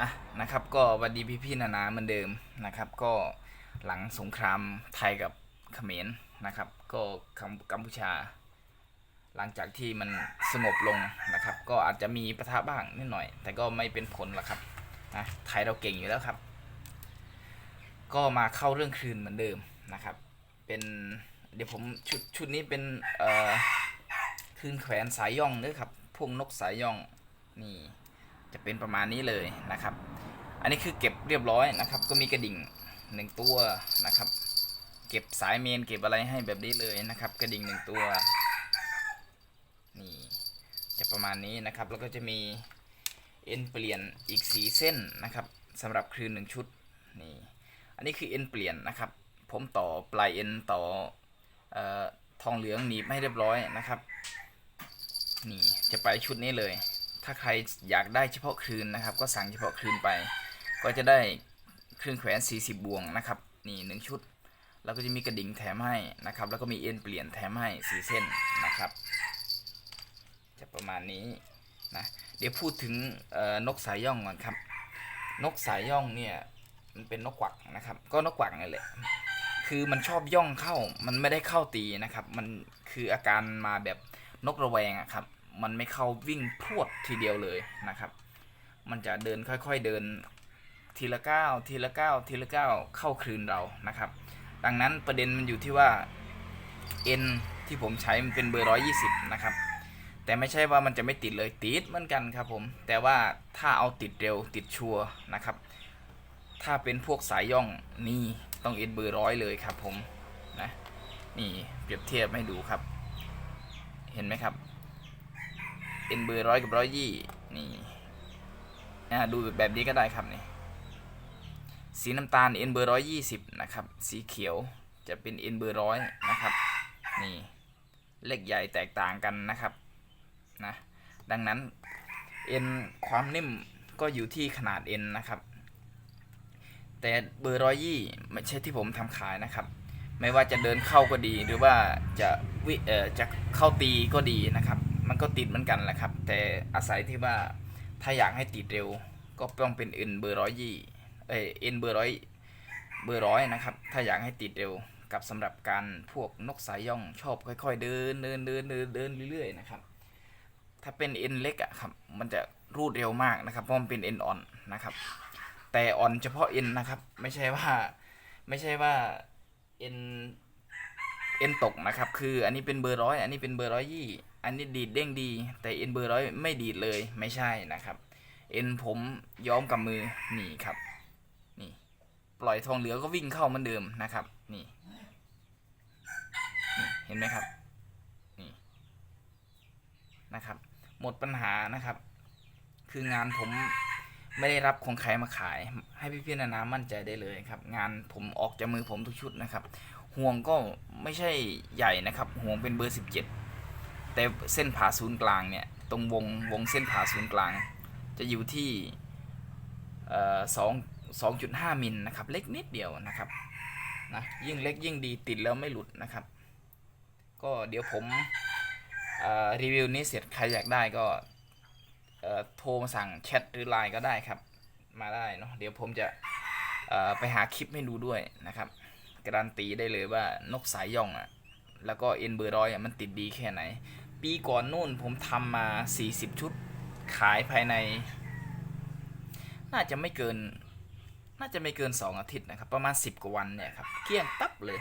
อะนะครับก็วันดีพี่พี่ๆนานาเหมือนเดิมนะครับ ก็หลังสงครามไทยกับเขมรนะครับ ก็กัมพูชา หลังจากที่มันสงบลงนะครับ ก็อาจจะมีปะทะบ้างนิดหน่อย แต่ก็ไม่เป็นผลหรอกครับนะไทยเราเก่งอยู่แล้วครับ ก็มาเข้าเรื่องคืนเหมือนเดิมนะครับ เป็นเดี๋ยวผมชุดชุดนี้เป็นเอ่อคืนแขวนสายย่องด้วยครับพวกนกสายย่องนี่ จะเป็นประมาณนี้เลยนะครับ อันนี้คือเก็บเรียบร้อยนะครับ ก็มีกระดิ่งหนึ่งตัวนะครับ เก็บสายเมนเก็บอะไรให้แบบนี้เลยนะครับ กระดิ่งหนึ่งตัวนี่จะประมาณนี้นะครับ แล้วก็จะมีเอ็นเปลี่ยนอีกสีเส้นนะครับสำหรับคลืนหนึ่งชุดนี่อันนี้คือเอ็นเปลี่ยนนะครับ ผมต่อปลายเอ็นต่อออทองเหลืองหนีบให้เรียบร้อยนะครับนี่จะไปชุดนี้เลย ถ้าใครอยากได้เฉพาะคลืนนะครับ ก็สั่งเฉพาะคลืนไป ก็จะได้คลืนแขวน 40 บวงนะครับ นี่หนึ่งชุด แล้วก็จะมีกระดิ่งแถมให้นะครับ แล้วก็มีเอ็นเปลี่ยนแถมให้สีเส้นนะครับ จะประมาณนี้นะเดี๋ยวพูดถึงนกสายย่องก่อนครับ นกสายย่องเนี่ยมันเป็นนกกวักนะครับ ก็นกกวักนี่แหละคือมันชอบย่องเข้ามันไม่ได้เข้าตีนะครับ มันคืออาการมาแบบนกระแวงอะครับ มันไม่เข้าวิ่งพวดทีเดียวเลยนะครับ มันจะเดินค่อยๆเดินทีละก้าวทีละก้าวทีละก้าวเข้าคืนเรานะครับ ดังนั้นประเด็นมันอยู่ที่ว่า N ที่ผมใช้มันเป็นเบอร์ 120 นะครับ แต่ไม่ใช่ว่ามันจะไม่ติดเลยติดเหมือนกันครับผม แต่ว่าถ้าเอาติดเร็วติดชัวร์นะครับ ถ้าเป็นพวกสายย่องนี่ต้องเอ็นเบอร์ร้อยเลยครับผมนะนี่เปรียบเทียบให้ดูครับ เห็นไหมครับ เอ็นเบอร์ร้อยกับร้อยยี่นี่อ่าดูแบบนี้ก็ได้ครับนี่สีน้ำตาลเอ็นเบอร์ร้อยยี่สิบนะครับ สีเขียวจะเป็นเอ็นเบอร์ร้อยนะครับนี่เล็กใหญ่แตกต่างกันนะครับนะดังนั้นเอ็นความนิ่มก็อยู่ที่ขนาดเอ็นนะครับ แต่เบอร์ร้อยยี่ไม่ใช่ที่ผมทำขายนะครับไม่ว่าจะเดินเข้าก็ดีหรือว่าจะวิเอ่อจะเข้าตีก็ดีนะครับ มันก็ติดเหมือนกันแหละครับ แต่อาศัยที่ว่าถ้าอยากให้ติดเร็ว ก็ต้องเป็นเอ็นเบอร์ร้อยยี่เอเอ็นเบอร์ร้อยเบอร์ร้อยนะครับ ถ้าอยากให้ติดเร็วกับสำหรับการพวกนกสายย่องชอบค่อยๆ เดินเดินเดินเดินเดินเรื่อยๆนะครับ ถ้าเป็นเอ็นเล็กอะครับ มันจะรูดเร็วมากนะครับเพราะมันเป็นเอ็นอ่อนนะครับ แต่อ่อนเฉพาะเอ็นนะครับ ไม่ใช่ว่าไม่ใช่ว่าเอ็นเอ็นตกนะครับ คืออันนี้เป็นเบอร์ร้อยอันนี้เป็นเบอร์ร้อยยี่ อันนี้ดีดเด้งดี แต่เอ็นเบอร์ร้อยไม่ดีดเลยไม่ใช่นะครับ เอ็นผมย้อมกับมือนี่ครับนี่ปล่อยทองเหลืองก็วิ่งเข้าเหมือนเดิมนะครับนี่นี่เห็นไหมครับนี่นะครับ หมดปัญหานะครับ คืองานผมไม่ได้รับของใครมาขาย ให้พี่พี่ๆนานามั่นใจได้เลยครับ งานผมออกจากมือผมทุกชุดนะครับ ห่วงก็ไม่ใช่ใหญ่นะครับ ห่วงเป็นเบอร์17 แต่เส้นผ่าศูนย์กลางเนี่ยตรงวงวงเส้นผ่าศูนย์กลาง จะอยู่ที่สองสองจุดห้ามิลนะครับเล็กนิดเดียวนะครับนะยิ่งเล็กยิ่งดีติดแล้วไม่หลุดนะครับ ก็เดี๋ยวผมรีวิวนี้เสร็จใครอยากได้ก็โทรมาสั่งแชทหรือไลน์ก็ได้ครับ มาได้เนาะเดี๋ยวผมจะไปหาคลิปให้ดูด้วยนะครับ การันตีได้เลยว่านกสายย่องอะ่ะแล้วก็เอ็นเบอร์ร้อยอะมันติดดีแค่ไหน ปีก่อนนู่นผมทำมา 40 ชุด ขายภายใน น่าจะไม่เกิน น่าจะไม่เกิน 2 อาทิตย์นะครับ ประมาณ 10 กว่าวันเนี่ยครับเกลี้ยงตับเลย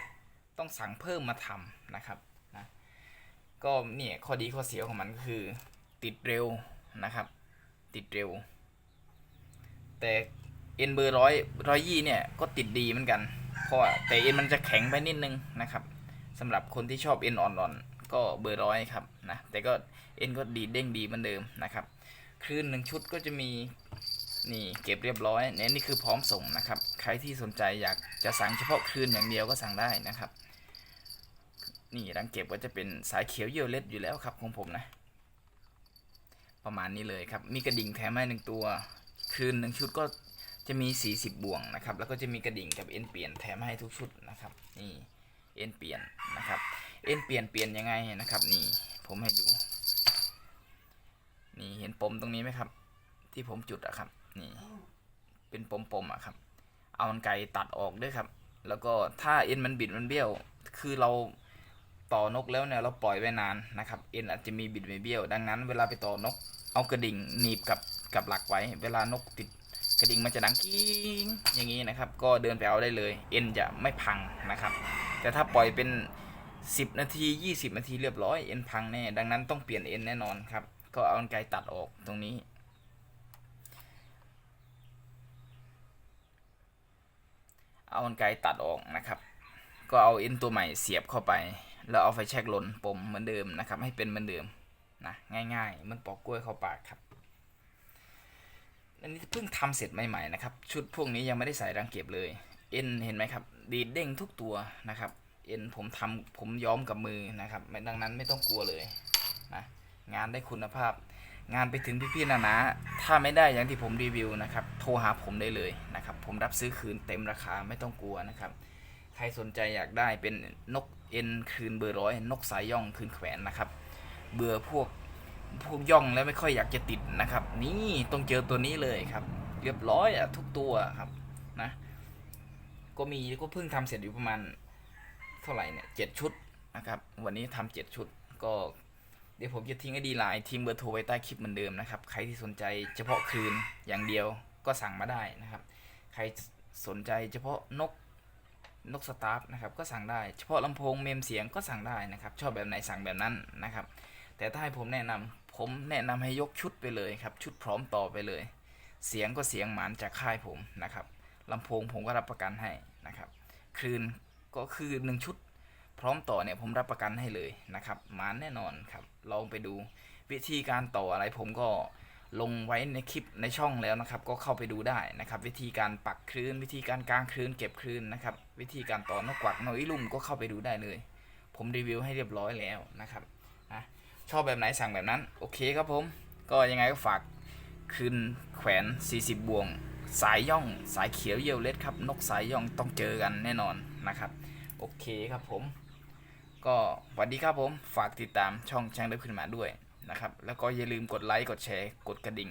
ต้องสั่งเพิ่มมาทำนะครับนะก็เนี่ยข้อดีข้อเสียของมันก็คือ ติดเร็วนะครับ ติดเร็ว แต่เอ็นเบอร์ร้อยร้อยยี่เนี่ยก็ติดดีเหมือนกัน เพราะว่าแต่เอ็นมันจะแข็งไปนิดนึงนะครับสำหรับคนที่ชอบเอ็นอ่อนๆก็เบอร์ร้อยครับ นะแต่ก็เอ็นก็ดีเด้งดีเหมือนเดิมนะครับคลื่นหนึ่งชุดก็จะมีนี่เก็บเรียบร้อยเนี่ยนี่คือพร้อมส่งนะครับ ใครที่สนใจอยากจะสั่งเฉพาะคลื่นอย่างเดียวก็สั่งได้นะครับ นี่รังเก็บก็จะเป็นสายเขียวเยี่ยวเล็ดอยู่แล้วครับของผมนะประมาณนี้เลยครับ มีกระดิ่งแถมให้หนึ่งตัวคืนหนึ่งชุดก็จะมี 40บ่วงนะครับ แล้วก็จะมีกระดิ่งกับเอ็นเปลี่ยนแถมให้ทุกชุดนะครับ นี่เอ็นเปลี่ยนนะครับ เอ็นเปลี่ยนเปลี่ยนยังไงนะครับ นี่ ผมให้ดู นี่เห็นปมตรงนี้ไหมครับ ที่ผมจุดอะครับ นี่ เป็นปมๆอะครับ เอามันไกลตัดออกด้วยครับ แล้วก็ถ้าเอ็นมันบิดมันเบี้ยว คือเราต่อนกแล้วเนี่ยเราปล่อยไว้นานนะครับ เอ็นอาจจะมีบิดม่เบี้ยว ดังนั้นเวลาไปต่อนก เอากระดิ่งหนีบกับกับหลักไว้ เวลานกติดกระดิ่งมันจะดังกิ้งอย่างนี้นะครับ ก็เดินไปเอาได้เลย เอ็นจะไม่พังนะครับ แต่ถ้าปล่อยเป็น 10 นาที 20 นาทีเรียบร้อยเอ็นพังแน่ ดังนั้นต้องเปลี่ยนเอ็นแน่นอนครับ ก็เอากรรไกรตัดออกตรงนี้ เอากรรไกรตัดออกนะครับ ก็เอาเอ็นตัวใหม่เสียบเข้าไป แล้วเอาไฟแช็กลนปมเหมือนเดิมนะครับ ให้เป็นเหมือนเดิมนะง่ายๆ มันปอกกล้วยเข้าปากครับอันนี้เพิ่งทำเสร็จใหม่ๆนะครับ ชุดพวกนี้ยังไม่ได้ใส่รังเก็บเลย เอ็นเห็นไหมครับ ดีดเด้งทุกตัวนะครับ เอ็นผมทำผมย้อมกับมือนะครับดังนั้นไม่ต้องกลัวเลยนะงานได้คุณภาพ งานไปถึงพี่ๆนานาถ้าไม่ได้อย่างที่ผมรีวิวนะครับโทรหาผมได้เลยนะครับผมรับซื้อคืนเต็มราคาไม่ต้องกลัวนะครับใครสนใจอยากได้เป็นนกเอ็นคืนเบอร์ร้อยนกสายย่องคืนแขวนนะครับ เบื่อพวกพวกย่องแล้วไม่ค่อยอยากจะติดนะครับ นี่ต้องเจอตัวนี้เลยครับ เรียบร้อยอะทุกตัวครับนะ ก็มีก็เพิ่งทำเสร็จอยู่ประมาณ เท่าไหร่เนี่ยเจ็ดชุดนะครับ วันนี้ทำเจ็ดชุด ก็เดี๋ยวผมจะทิ้งไอดีไลน์ทีมเบอร์โทรไว้ใต้คลิปเหมือนเดิมนะครับ ใครที่สนใจเฉพาะคืนอย่างเดียวก็สั่งมาได้นะครับ ใครสนใจเฉพาะนกนกสตาร์ฟนะครับก็สั่งได้ เฉพาะลำโพงเมมเสียงก็สั่งได้นะครับ ชอบแบบไหนสั่งแบบนั้นนะครับ แต่ถ้าให้ผมแนะนำผมแนะนำให้ยกชุดไปเลยครับ ชุดพร้อมต่อไปเลย เสียงก็เสียงหมานจากค่ายผมนะครับลำโพงผมก็รับประกันให้นะครับ คลืน ก็คือหนึ่งชุด พร้อมต่อเนี่ยผมรับประกันให้เลยนะครับมานแน่นอนครับลองไปดูวิธีการต่ออะไรผมก็ลงไว้ในคลิปในช่องแล้วนะครับ ก็เข้าไปดูได้นะครับ วิธีการปักคลื่น วิธีการกางคลื่นเก็บคลื่นนะครับ วิธีการต่อนกกวักนกอีลุ่มก็เข้าไปดูได้เลย ผมรีวิวให้เรียบร้อยแล้วนะครับนะชอบแบบไหนสั่งแบบนั้น โอเคครับผม ก็ยังไงก็ฝากคืนแขวน 40 บวง สายย่อง สายเขียวเยี่ยวเล็ดครับ นกสายย่องต้องเจอกันแน่นอน นะครับ โอเคครับผม ก็สวัสดีครับผม ฝากติดตามช่องช่างเดิขึ้นมาด้วยนะครับ แล้วก็อย่าลืมกดไลค์กดแชร์กดกระดิ่ง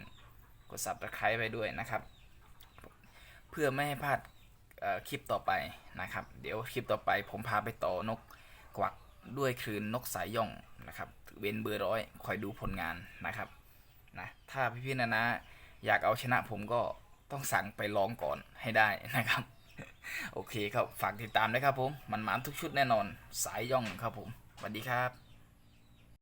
กดสับตะไคร้ไปด้วยนะครับ เพื่อไม่ให้พลาดคลิปต่อไปนะครับ เดี๋ยวคลิปต่อไปผมพาไปต่อนกกวักด้วยคืนนกสายย่องนะครับ เว้นเบอร์ร้อยคอยดูผลงานนะครับนะถ้าพี่ๆนะนะอยากเอาชนะผมก็ต้องสั่งไปลองก่อนให้ได้นะครับ โอเคครับ ฝากติดตามด้ครับผม มันหมานทุกชุดแน่นอน สายย่องครับผมสวัสดีครับ